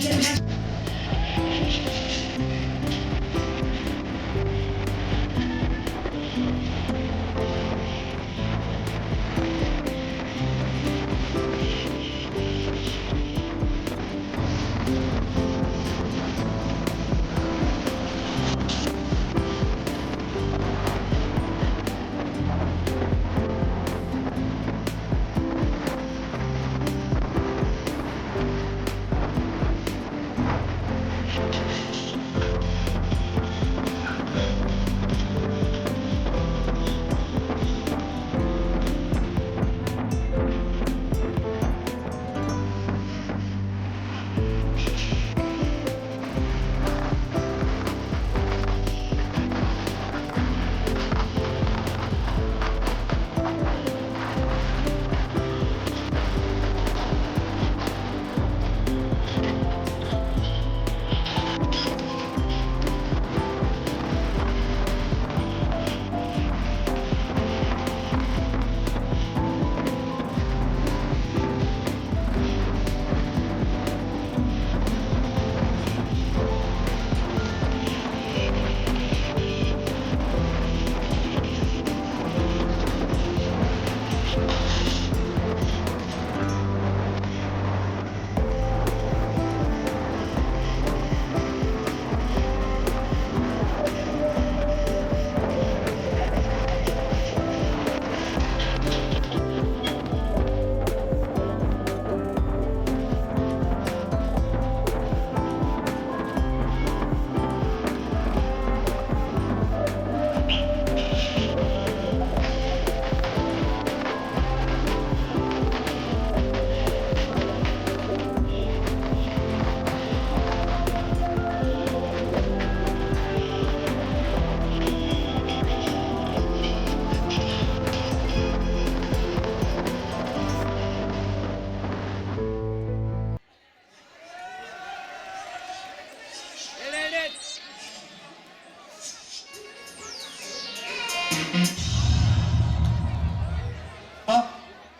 Thank you.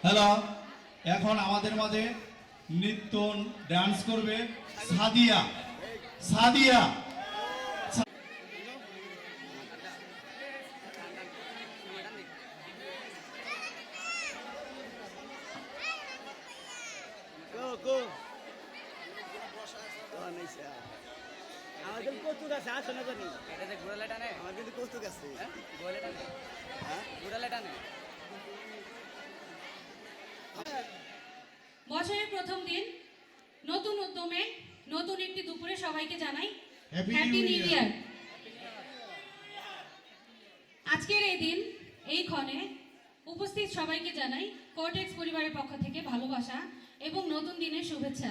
Hello. এখন আমাদের মাঝে নৃত্য ডান্স করবে সাদিয়া। সাদিয়া। Go, go. আমাদের কৌতুক আছে আসো না জানি। এটা যে ঘোড়ালে টানে আমার কিন্তু কৌতুক আছে। হ্যাঁ? ঘোড়ালে টানে হ্যাঁ? ঘোড়ালে টানে বছরের প্রথম দিন নতুন উদ্যমে নতুন একটি দুপুরে সবাইকে জানাই Happy হ্যাপি নিউ ইয়ার আজকের এই দিন এই ক্ষণে উপস্থিত সবাইকে জানাই কোর্টেক্স পরিবারের পক্ষ থেকে ভালোবাসা এবং নতুন দিনের শুভেচ্ছা।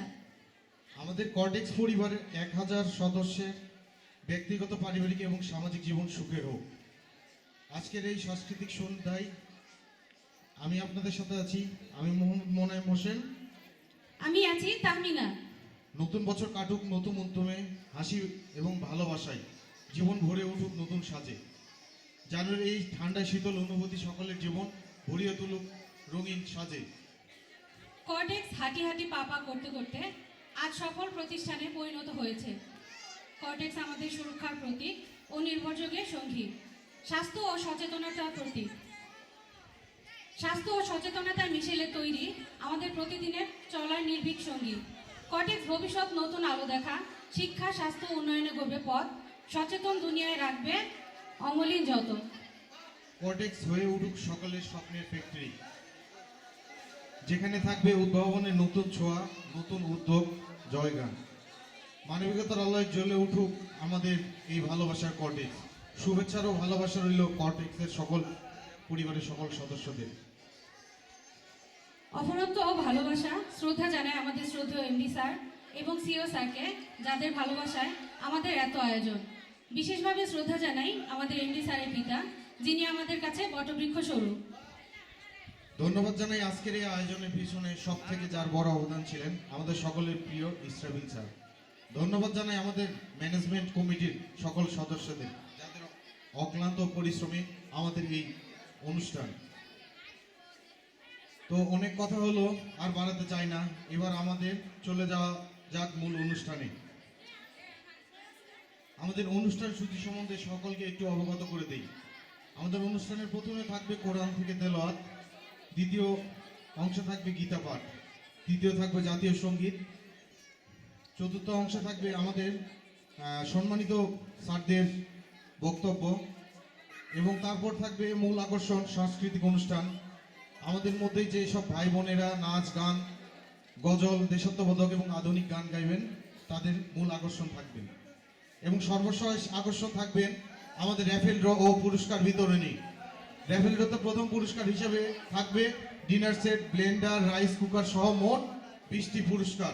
আমাদের কর্টেক্স পরিবারের এক হাজার সদস্যের ব্যক্তিগত পারিবারিক এবং সামাজিক জীবন সুখের হোক। আজকের এই সাংস্কৃতিক সন্ধ্যায় আমি আপনাদের সাথে আছি। আমি মোহাম্মদ মোনায়েম হোসেন। আমি আছি তাহমিনা। নতুন বছর কাটুক নতুন উদ্যমে হাসি এবং ভালোবাসায় জীবন ভরে উঠুক নতুন সাজে। জানুয়ারি এই ঠান্ডা শীতল অনুভূতি সকলের জীবন ভরিয়ে তুলুক রঙিন সাজে। কর্টেক্স হাঁটি হাঁটি পাপা করতে করতে আজ সফল প্রতিষ্ঠানে পরিণত হয়েছে। কর্টেক্স আমাদের সুরক্ষার প্রতীক ও নির্ভরযোগের সঙ্গী। স্বাস্থ্য ও সচেতনতার প্রতীক। স্বাস্থ্য ও সচেতনতার মিশেলে তৈরি আমাদের প্রতিদিনের চলার নির্ভীক সঙ্গী। কটেক্স ভবিষ্যৎ নতুন আলো দেখা, শিক্ষা, স্বাস্থ্য উন্নয়নে গড়বে পথ, সচেতন দুনিয়ায় রাখবে অমলিন যত। কর্টেক্স হয়ে উঠুক সকলের স্বপ্নের ফ্যাক্টরি যেখানে থাকবে উদ্ভাবনের নতুন ছোঁয়া, নতুন উদ্যোগ জয়গান মানবিকতার আলোয় জ্বলে উঠুক আমাদের এই ভালোবাসার কর্টেক্স শুভেচ্ছার ও ভালোবাসা রইল কর্টেক্সের সকল পরিবারের সকল সদস্যদের। অফরন্ত ভালোবাসা শ্রদ্ধা জানায় আমাদের শ্রদ্ধেয় এমডি স্যার এবং সিও স্যারকে, যাদের ভালোবাসায় আমাদের এত আয়োজন। বিশেষভাবে শ্রদ্ধা জানাই আমাদের এমডি স্যারের পিতা, যিনি আমাদের কাছে বটবৃক্ষ স্বরূপ। ধন্যবাদ জানাই আজকের এই আয়োজনের পিছনে সব থেকে যার বড় অবদান ছিলেন আমাদের সকলের প্রিয় ইসরাবিল স্যার। ধন্যবাদ জানাই আমাদের ম্যানেজমেন্ট কমিটির সকল সদস্যদের, যাদের অক্লান্ত পরিশ্রমে আমাদের এই অনুষ্ঠান। তো অনেক কথা হলো, আর বাড়াতে চাই না। এবার আমাদের চলে যাওয়া যাক মূল অনুষ্ঠানে। আমাদের অনুষ্ঠান সূচি সম্বন্ধে সকলকে একটু অবগত করে দেই। আমাদের অনুষ্ঠানের প্রথমে থাকবে কোরআন থেকে তেলাওয়াত। দ্বিতীয় অংশ থাকবে গীতা পাঠ। তৃতীয় থাকবে জাতীয় সংগীত। চতুর্থ অংশে থাকবে আমাদের সম্মানিত স্যারদের বক্তব্য। এবং তারপর থাকবে মূল আকর্ষণ, সাংস্কৃতিক অনুষ্ঠান। আমাদের মধ্যে যে সব ভাই বোনেরা নাচ, গান, গজল দেশত্ববোধক এবং আধুনিক গান গাইবেন, তাদের মূল আকর্ষণ থাকবে। এবং সর্বশেষ আকর্ষণ থাকবেন আমাদের র্যাফেল ড্র ও পুরস্কার বিতরণী। র্যাফেল ড্রতে প্রথম পুরস্কার হিসেবে থাকবে dinner set, blender, rice cooker সহ মোট বিশটি পুরস্কার।